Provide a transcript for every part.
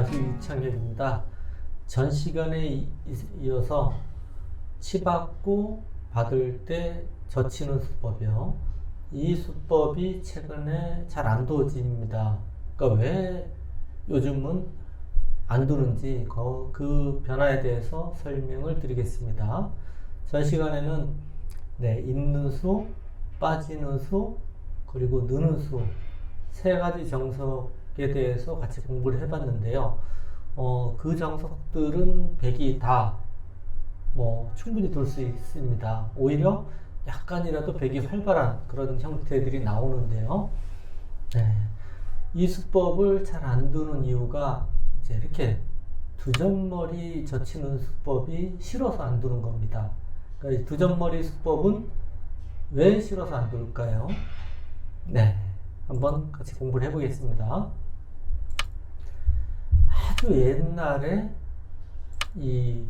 안녕하세요 이창렬입니다. 전 시간에 이- 이어서 치받고 받을 때 젖히는 수법이요. 이 수법이 최근에 잘 안 도집니다. 그러니까 왜 요즘은 안 두는지 그, 그 변화에 대해서 설명을 드리겠습니다. 전 시간에는 네, 있는 수, 빠지는 수, 그리고 느는 수 세 가지 정석에 대해서 같이 공부를 해봤는데요. 어, 그 정석들은 백이 다 뭐 충분히 둘수 있습니다. 오히려 약간이라도 백이 활발한 그런 형태들이 나오는데요. 네. 이 수법을 잘 안 두는 이유가 이제 이렇게 두 점머리 젖히는 수법이 싫어서 안 두는 겁니다. 그러니까 이 두점머리 수법은 왜 싫어서 안 둘까요? 네. 한번 같이 공부를 해보겠습니다. 아주 옛날에 이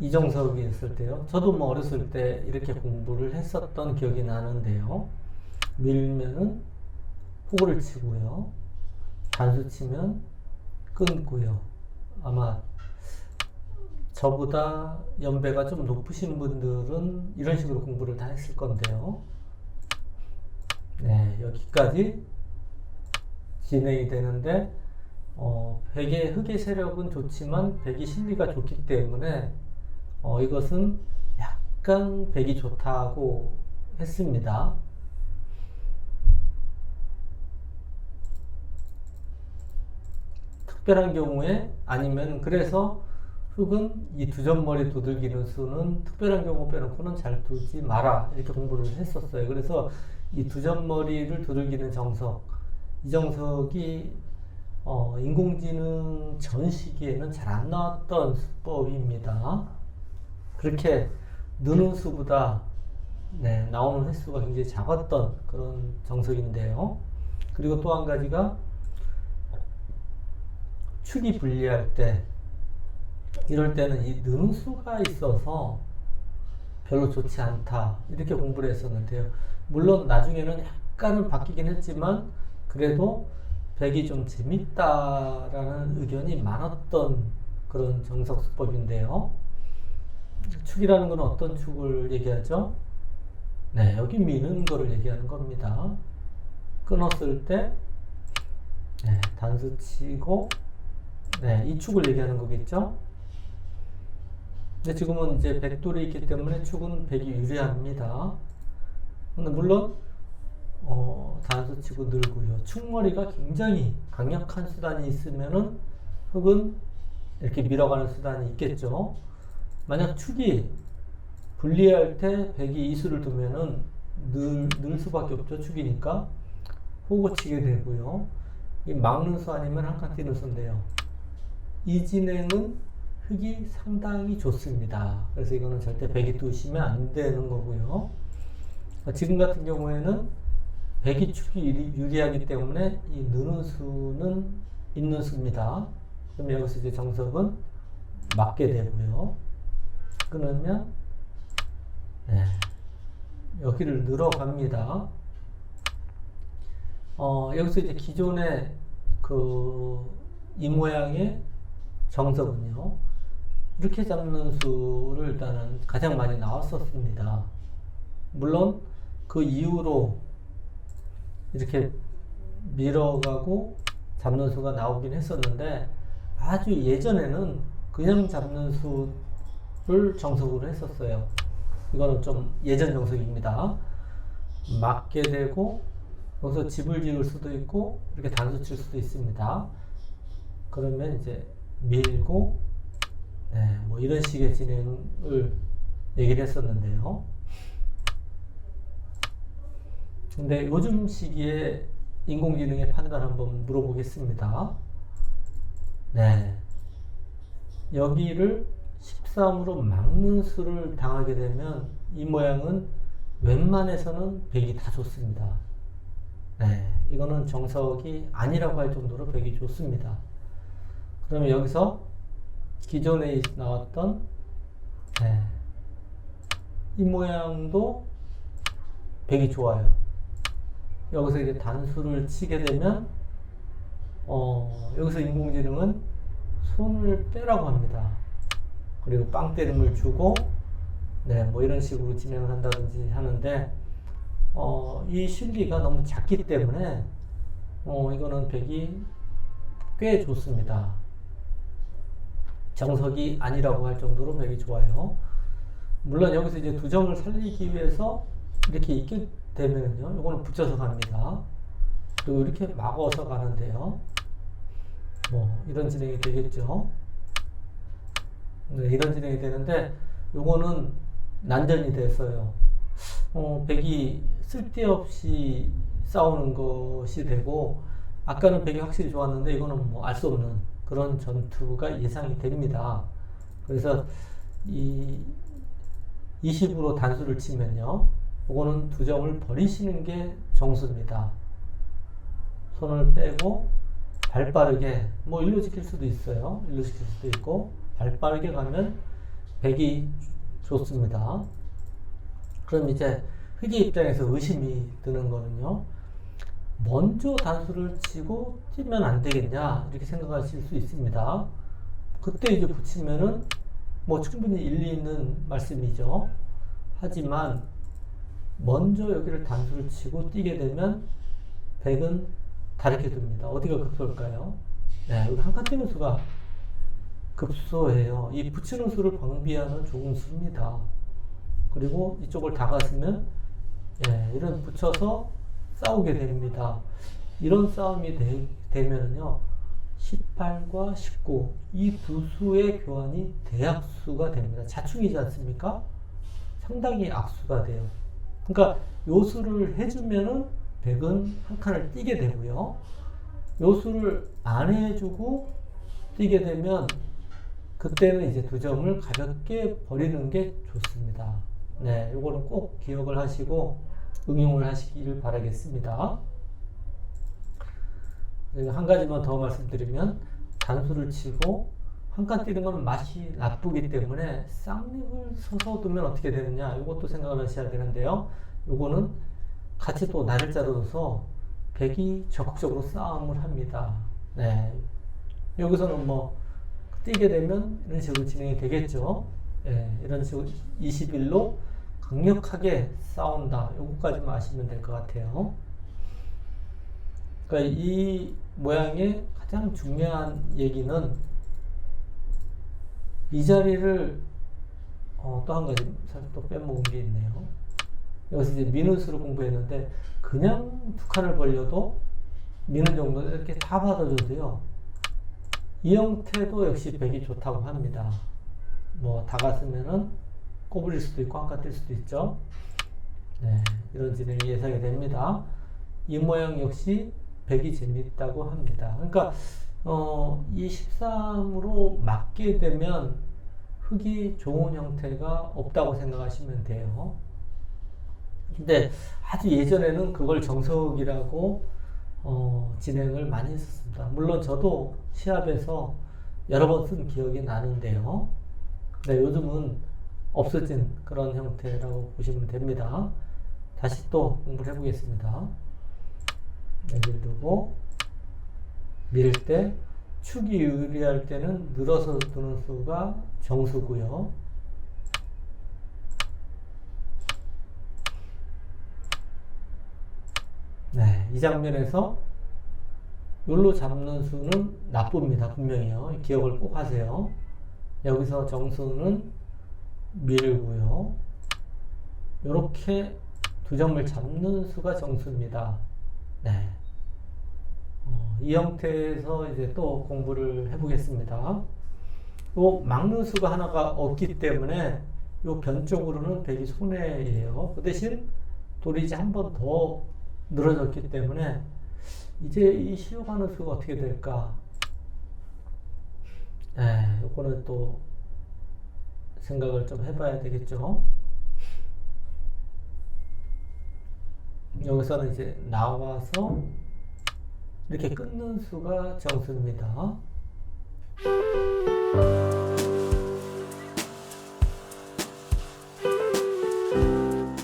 이정석이 있을 때요. 저도 뭐 어렸을 때 이렇게 공부를 했었던 기억이 나는데요. 밀면은 호구를 치고요. 단수 치면 끊고요. 아마 저보다 연배가 좀 높으신 분들은 이런 식으로 공부를 다 했을 건데요. 네, 여기까지 진행이 되는데 어, 백의 흑의 세력은 좋지만 백이 심리가 좋기 때문에 어, 이것은 약간 백이 좋다고 했습니다. 특별한 경우에 아니면 그래서 흑은 이 두 점머리 두들기는 수는 특별한 경우 빼놓고는 잘 두지 마라 이렇게 공부를 했었어요. 그래서 이 두 점머리를 두들기는 정석 이 정석이 어, 인공지능 전 시기에는 잘 안 나왔던 수법입니다. 그렇게 느는 수보다 네, 나오는 횟수가 굉장히 작았던 그런 정석인데요. 그리고 또 한 가지가 축이 불리할 때 이럴 때는 이 느는 수가 있어서 별로 좋지 않다 이렇게 공부를 했었는데요. 물론 나중에는 약간은 바뀌긴 했지만 그래도 백이 좀 재밌다라는 의견이 많았던 그런 정석 수법인데요. 축이라는 건 어떤 축을 얘기하죠? 네, 여기 미는 거를 얘기하는 겁니다. 끊었을 때 네, 단수 치고 네, 이 축을 얘기하는 거겠죠? 근데 지금은 이제 백돌이 있기 때문에 축은 백이 유리합니다. 근데 물론 어, 단수 치고 늘고요. 축머리가 굉장히 강력한 수단이 있으면은 흑은 이렇게 밀어가는 수단이 있겠죠. 만약 축이 불리할 때 백이 이수를 두면은 늘, 늘 수밖에 없죠. 축이니까 호구 치게 되고요. 이 막는 수 아니면 한칸 뛰는 수인데요. 이 진행은 흑이 상당히 좋습니다. 그래서 이거는 절대 백이 두시면 안 되는 거고요. 지금 같은 경우에는 백이 축이 유리- 유리하기 때문에 이 느는 수는 있는 수입니다. 그럼 여기서 이제 정석은 맞게 되고요. 끊으면 네, 여기를 늘어갑니다. 어, 여기서 이제 기존의 그 이 모양의 정석은요. 이렇게 잡는 수를 일단은 가장 많이 나왔었습니다. 물론 그 이후로 이렇게 밀어가고 잡는 수가 나오긴 했었는데 아주 예전에는 그냥 잡는 수를 정석으로 했었어요. 이거는 좀 예전 정석입니다. 맞게 되고 여기서 집을 지을 수도 있고 이렇게 단수 칠 수도 있습니다. 그러면 이제 밀고 네, 뭐 이런 식의 진행을 얘기를 했었는데요. 근데 요즘 시기에 인공지능의 판단 한번 물어보겠습니다. 네. 여기를 13으로 막는 수를 당하게 되면 이 모양은 웬만해서는 백이 다 좋습니다. 네. 이거는 정석이 아니라고 할 정도로 백이 좋습니다. 그러면 여기서 기존에 나왔던 네. 이 모양도 백이 좋아요. 여기서 이제 단수를 치게 되면 어, 여기서 인공지능은 손을 빼라고 합니다. 그리고 빵 때림을 주고 네, 뭐 이런 식으로 진행을 한다든지 하는데 어, 이 실리가 너무 작기 때문에 어, 이거는 100이 꽤 좋습니다. 정석이 아니라고 할 정도로 100이 좋아요. 물론 여기서 이제 두 점을 살리기 위해서 이렇게 있게 되면요, 이거는 붙여서 갑니다. 그리고 이렇게 막어서 가는데요. 뭐 이런 진행이 되겠죠. 네, 이런 진행이 되는데 요거는 난전이 됐어요. 어, 백이 쓸데없이 싸우는 것이 되고 아까는 백이 확실히 좋았는데 이거는 뭐 알 수 없는 그런 전투가 예상이 됩니다. 그래서 이 20으로 단수를 치면요. 요거는 두 점을 버리시는 게 정수입니다. 손을 빼고 발 빠르게 뭐 일로 지킬 수도 있어요. 일로 지킬 수도 있고 발 빠르게 가면 백이 좋습니다. 그럼 이제 흑의 입장에서 의심이 드는 거는요. 먼저 단수를 치고 뛰면 안 되겠냐 이렇게 생각하실 수 있습니다. 그때 이제 붙이면은 뭐 충분히 일리 있는 말씀이죠. 하지만 먼저 여기를 단수를 치고 뛰게 되면 백은 다르게 됩니다. 어디가 급소일까요? 네, 여기 한칸 뛰는 수가 급소예요. 이 붙이는 수를 방비하는 좋은 수입니다. 그리고 이쪽을 다갔으면 예, 이런 붙여서 싸우게 됩니다. 이런 싸움이 되, 되면요 18과 19 이 두 수의 교환이 대악수가 됩니다. 자충이지 않습니까? 상당히 악수가 돼요. 그러니까 요 수를 해주면은 백은 한 칸을 뛰게 되고요. 요 수를 안 해주고 뛰게 되면 그때는 이제 두 점을 가볍게 버리는 게 좋습니다. 네, 요거는 꼭 기억을 하시고 응용을 하시기를 바라겠습니다. 한 가지만 더 말씀드리면 단수를 치고 한칸 뛰는 건 맛이 나쁘기 때문에 쌍립을 서서 두면 어떻게 되느냐 이것도 생각을 하셔야 되는데요. 요거는 같이 또 날짜로 둬서 백이 적극적으로 싸움을 합니다. 네. 여기서는 뭐 뛰게 되면 이런 식으로 진행이 되겠죠. 예, 이런 식으로 21로 강력하게 싸운다. 요거까지만 아시면 될 것 같아요. 그러니까 이 모양의 가장 중요한 얘기는 이 자리를 어, 또 한 가지 살짝 또 빼먹은 게 있네요. 여기서 이제 미는 수를 공부했는데 그냥 두 칸을 벌려도 미는 정도 이렇게 다 받아줘도요. 이 형태도 역시 백이 좋다고 합니다. 뭐 다갔으면은 꼬부릴 수도 있고 한칸 뛸 수도 있죠. 네, 이런 진행이 예상이 됩니다. 이 모양 역시 백이 재밌다고 합니다. 그러니까 어, 이 13으로 맞게 되면 흙이 좋은 형태가 없다고 생각하시면 돼요. 근데 아주 예전에는 그걸 정석이라고 어, 진행을 많이 했었습니다. 물론 저도 시합에서 여러 번 쓴 기억이 나는데요. 네, 요즘은 없어진 그런 형태라고 보시면 됩니다. 다시 또 공부를 해보겠습니다. 여기를 두고 밀 때 축이 유리할 때는 늘어서 두는 수가 정수고요. 네, 이 장면에서 요로 잡는 수는 나쁩니다. 분명히요. 기억을 꼭 하세요. 여기서 정수는 밀고요. 이렇게 두 점을 잡는 수가 정수입니다. 네. 어, 이 형태에서 이제 또 공부를 해보겠습니다. 요 막는 수가 하나가 없기 때문에 요 변쪽으로는 백이 손해예요. 그 대신 돌이 이제 한번 더 늘어졌기 때문에 이제 이 쉬어가는 수가 어떻게 될까? 네, 요거는 또 생각을 좀 해봐야 되겠죠. 여기서는 이제 나와서 이렇게 끊는 수가 정수입니다.